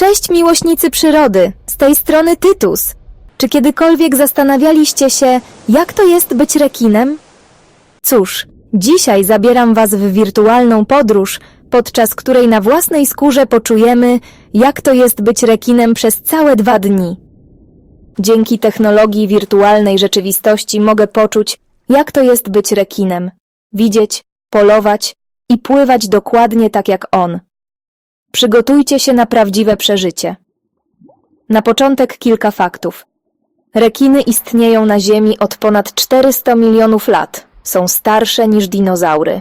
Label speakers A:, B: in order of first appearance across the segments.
A: Cześć miłośnicy przyrody, z tej strony Tytus. Czy kiedykolwiek zastanawialiście się, jak to jest być rekinem? Cóż, dzisiaj zabieram Was w wirtualną podróż, podczas której na własnej skórze poczujemy, jak to jest być rekinem przez całe dwa dni. Dzięki technologii wirtualnej rzeczywistości mogę poczuć, jak to jest być rekinem, widzieć, polować i pływać dokładnie tak jak on. Przygotujcie się na prawdziwe przeżycie. Na początek kilka faktów. Rekiny istnieją na Ziemi od ponad 400 milionów lat. Są starsze niż dinozaury.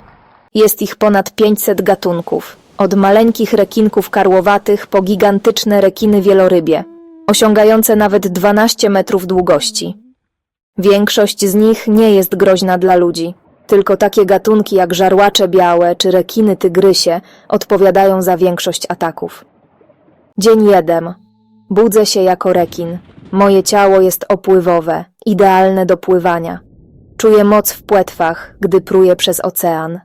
A: Jest ich ponad 500 gatunków. Od maleńkich rekinków karłowatych po gigantyczne rekiny wielorybie, osiągające nawet 12 metrów długości. Większość z nich nie jest groźna dla ludzi. Tylko takie gatunki jak żarłacze białe czy rekiny tygrysie odpowiadają za większość ataków. Dzień jeden. Budzę się jako rekin. Moje ciało jest opływowe, idealne do pływania. Czuję moc w płetwach, gdy pruję przez ocean.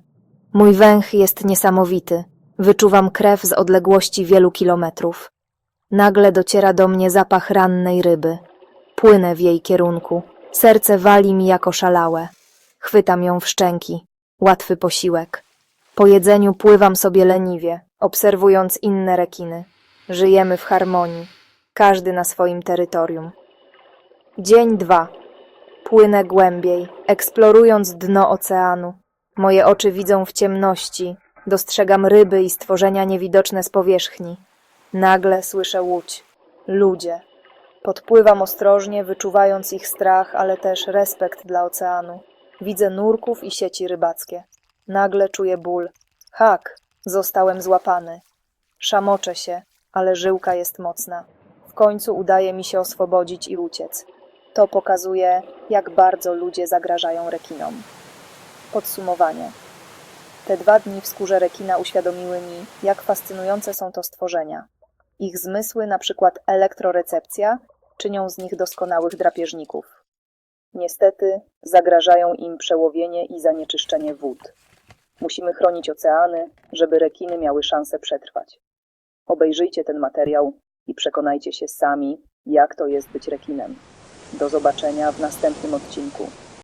A: Mój węch jest niesamowity. Wyczuwam krew z odległości wielu kilometrów. Nagle dociera do mnie zapach rannej ryby. Płynę w jej kierunku. Serce wali mi jako szalałe. Chwytam ją w szczęki. Łatwy posiłek. Po jedzeniu pływam sobie leniwie, obserwując inne rekiny. Żyjemy w harmonii, każdy na swoim terytorium. Dzień dwa. Płynę głębiej, eksplorując dno oceanu. Moje oczy widzą w ciemności, dostrzegam ryby i stworzenia niewidoczne z powierzchni. Nagle słyszę łódź. Ludzie. Podpływam ostrożnie, wyczuwając ich strach, ale też respekt dla oceanu. Widzę nurków i sieci rybackie. Nagle czuję ból. Hak! Zostałem złapany. Szamoczę się, ale żyłka jest mocna. W końcu udaje mi się oswobodzić i uciec. To pokazuje, jak bardzo ludzie zagrażają rekinom. Podsumowanie. Te dwa dni w skórze rekina uświadomiły mi, jak fascynujące są to stworzenia. Ich zmysły, na przykład elektrorecepcja, czynią z nich doskonałych drapieżników. Niestety zagrażają im przełowienie i zanieczyszczenie wód. Musimy chronić oceany, żeby rekiny miały szansę przetrwać. Obejrzyjcie ten materiał i przekonajcie się sami, jak to jest być rekinem. Do zobaczenia w następnym odcinku.